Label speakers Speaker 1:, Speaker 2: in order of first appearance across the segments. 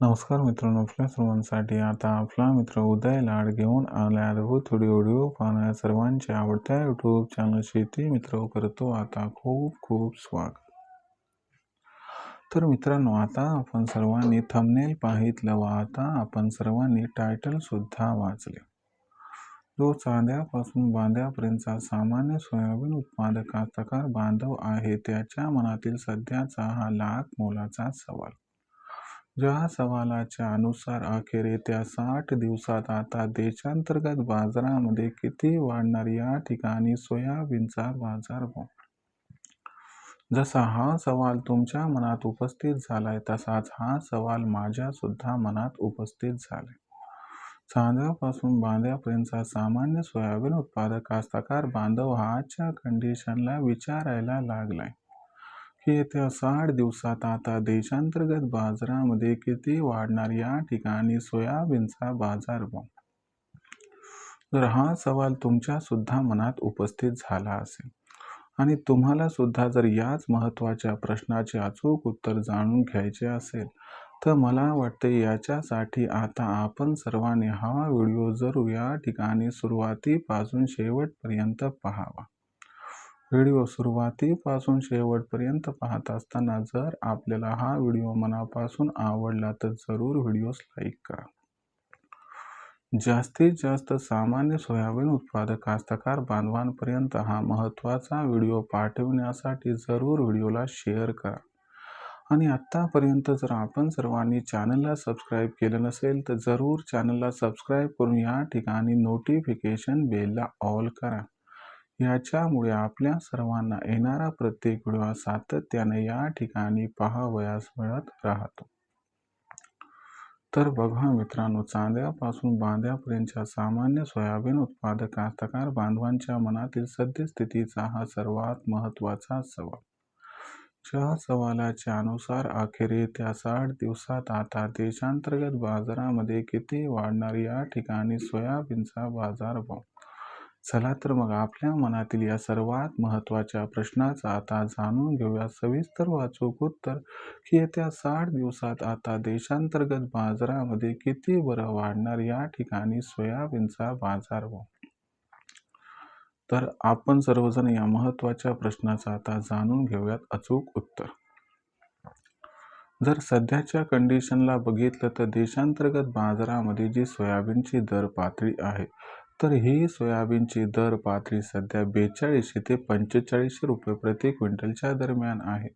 Speaker 1: नमस्कार मित्रांनो आपल्या सर्वांसाठी आता आपला मित्र उदय लाड घेऊन आला अद्भुत व्हिडिओ पाहणाऱ्या सर्वांचे आवडत्या यूट्यूब चॅनल शेती मित्र करतो आता खूप खूप स्वागत. तर मित्रांनो आता आपण सर्वांनी थंबनेल पाहितलं व आता आपण सर्वांनी टायटल सुद्धा वाचले. जो चांद्यापासून बांध्यापर्यंतचा सामान्य सोयाबीन उत्पादक कास्तकार बांधव आहे त्याच्या मनातील सध्याचा हा लाख मोलाचा सवाल. ज्या सवालाच्या अनुसार अखेर येत्या साठ दिवसात आता देशांतर्गत बाजारामध्ये किती वाढणार या ठिकाणी सोयाबीनचा बाजारभाव जसा हा सवाल तुमच्या मनात उपस्थित झालाय तसाच हा सवाल माझ्या सुद्धा मनात उपस्थित झालाय. चांद्यापासून बांध्यापर्यंतचा सामान्य सोयाबीन उत्पादक कास्तकार बांधव हाच्या आजच्या कंडिशनला विचारायला लागलाय. हे येत्या साठ दिवसात आता देशांतर्गत बाजारामध्ये किती वाढणार या ठिकाणी सोयाबीनचा बाजारभाव जर हा सवाल तुमच्या सुद्धा मनात उपस्थित झाला असेल आणि तुम्हाला सुद्धा जर याच महत्त्वाच्या प्रश्नाचे अचूक उत्तर जाणून घ्यायचे असेल तर मला वाटते याच्यासाठी आता आपण सर्वांनी हा व्हिडिओ जरूर या ठिकाणी सुरुवातीपासून शेवटपर्यंत पाहावा. व्हिडिओ सुरुवातीपासून शेवटपर्यंत पाहत असताना जर आपल्याला हा व्हिडिओ मनापासून आवडला तर जरूर व्हिडिओस लाईक करा. जास्तीत जास्त सामान्य सोयाबीन उत्पादक कास्तकार बांधवांपर्यंत हा महत्त्वाचा व्हिडिओ पाठवण्यासाठी जरूर व्हिडिओला शेअर करा. आणि आत्तापर्यंत जर आपण सर्वांनी चॅनलला सबस्क्राईब केलं नसेल तर जरूर चॅनलला सबस्क्राईब करून या ठिकाणी नोटिफिकेशन बेलला ऑल करा. याच्यामुळे आपल्या सर्वांना येणारा प्रत्येक व्हिडिओ सातत्याने या ठिकाणी पाहावयास मिळत राहतो. तर बघा मित्रांनो चांद्यापासून बांध्यापर्यंतच्या सामान्य सोयाबीन उत्पादक कास्तकार बांधवांच्या मनातील सद्यस्थितीचा हा सर्वात महत्त्वाचा सवाल. ज्या सवालाच्या अनुसार अखेर येत्या साठ दिवसात आता देशांतर्गत बाजारामध्ये किती वाढणार या ठिकाणी सोयाबीनचा बाजारभाव? चला तर मग आपल्या मनातील या सर्वात महत्त्वाच्या प्रश्नाचा आता जाणून घेऊया. सविस्तर वाचूक उत्तर. की येत्या साठ दिवसात आता देशांतर्गत बाजारामध्ये किती बरं वाढणार या ठिकाणी सोयाबीनचा बाजारभाव तर आपण सर्वजण या महत्त्वाच्या प्रश्नाचा आता जाणून घेऊयात अचूक उत्तर. जर सध्याच्या कंडिशनला बघितलं तर देशांतर्गत बाजारामध्ये जी सोयाबीनची दर पातळी आहे तर ही सोयाबीनची दर पातळी सध्या बेचाळीसशे ते पंचेचाळीसशे रुपये प्रति क्विंटलच्या दरम्यान आहे.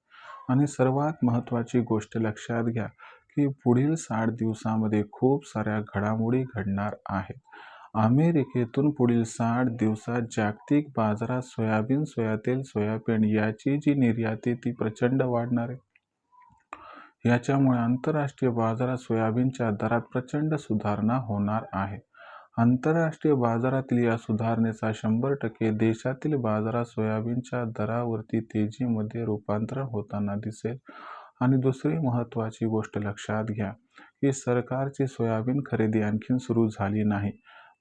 Speaker 1: आणि सर्वात महत्त्वाची गोष्ट लक्षात घ्या की पुढील साठ दिवसामध्ये खूप साऱ्या घडामोडी घडणार आहेत. अमेरिकेतून पुढील साठ दिवसात जागतिक बाजारात सोयाबीन सोयातेल सोयाबीन याची जी निर्यात आहे ती प्रचंड वाढणार आहे. याच्यामुळे आंतरराष्ट्रीय बाजारात सोयाबीनच्या दरात प्रचंड सुधारणा होणार आहे. आंतरराष्ट्रीय बाजारातील या सुधारणेचा शंभर टक्के देशातील बाजारात सोयाबीनच्या दरावरती तेजीमध्ये रूपांतरण होताना दिसेल. आणि दुसरी महत्त्वाची गोष्ट लक्षात घ्या की सरकारची सोयाबीन खरेदी आणखीन सुरू झाली नाही.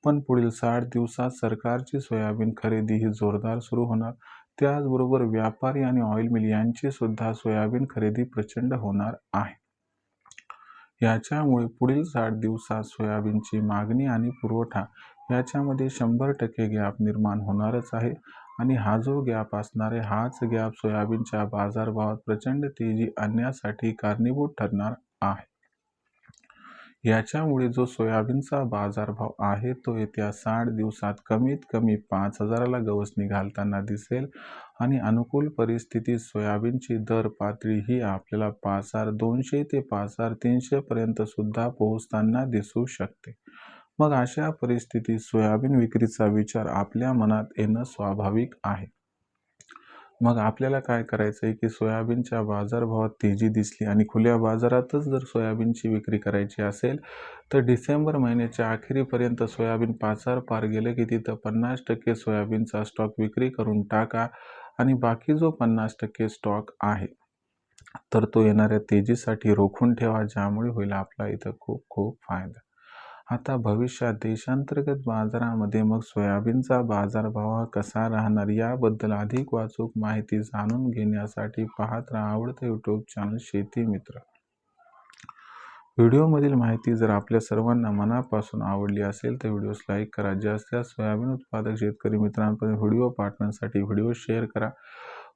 Speaker 1: पण पुढील साठ दिवसात सरकारची सोयाबीन खरेदी ही जोरदार सुरू होणार. त्याचबरोबर व्यापारी आणि ऑइल मिल यांची सुद्धा सोयाबीन खरेदी प्रचंड होणार आहे. याच्यामुळे पुढील साठ दिवसात सोयाबीनची मागणी आणि पुरवठा याच्यामध्ये शंभर टक्के गॅप निर्माण होणारच आहे. आणि हा जो गॅप असणार आहे हाच गॅप सोयाबीनच्या बाजारभावात प्रचंड तेजी आणण्यासाठी कारणीभूत ठरणार आहे. याच्यामुळे जो सोयाबीनचा बाजारभाव आहे तो येत्या साठ दिवसात कमीत कमी पाच हजाराला गवस निघालताना दिसेल. आणि अनुकूल परिस्थितीत सोयाबीनची दर पातळी ही आपल्याला पाच हजार दोनशे ते पाच हजार तीनशेपर्यंत सुद्धा पोहोचताना दिसू शकते. मग अशा परिस्थितीत सोयाबीन विक्रीचा विचार आपल्या मनात येणं स्वाभाविक आहे. मग आपल्याला काय करायचं आहे की सोयाबीनच्या बाजारभावात तेजी दिसली आणि खुल्या बाजारातच जर सोयाबीनची विक्री करायची असेल तर डिसेंबर महिन्याच्या अखेरीपर्यंत सोयाबीन पाच हजार पार गेलं की तिथं पन्नास टक्के सोयाबीनचा स्टॉक विक्री करून टाका आणि बाकी जो पन्नास टक्के स्टॉक आहे तर तो येणाऱ्या तेजीसाठी रोखून ठेवा ज्यामुळे होईल आपला इथं खूप खूप फायदा. आता भविष्यात देशांतर्गत बाजारामध्ये मग सोयाबीनचा बाजारभाव हा कसा राहणार याबद्दल अधिक वाचूक माहिती जाणून घेण्यासाठी पाहत राहा आवडतं यूट्यूब चॅनल शेती मित्र. व्हिडिओमधील माहिती जर आपल्या सर्वांना मनापासून आवडली असेल तर व्हिडिओस लाईक करा. जास्त सोयाबीन उत्पादक शेतकरी मित्रांपर्यंत व्हिडिओ पाठवण्यासाठी व्हिडिओ शेअर करा.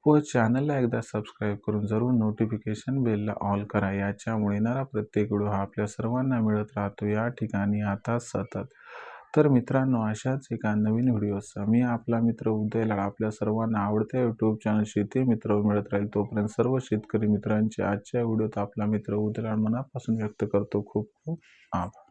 Speaker 1: व चॅनलला एकदा सबस्क्राईब करून जरूर नोटिफिकेशन बेलला ऑल करा. याच्यामुळे येणारा प्रत्येक व्हिडिओ हा आपल्या सर्वांना मिळत राहतो. या ठिकाणी आता सतत. तर मित्रांनो अशाच एका नवीन व्हिडिओचा मी आपला मित्र उदय लाड आपल्या सर्वांना आवडत्या यूट्यूब चॅनल शेती मित्र मिळत राहील तोपर्यंत सर्व शेतकरी मित्रांचे आजच्या व्हिडिओत आपला मित्र उदय लाड मनापासून व्यक्त करतो. खूप खूप आभार.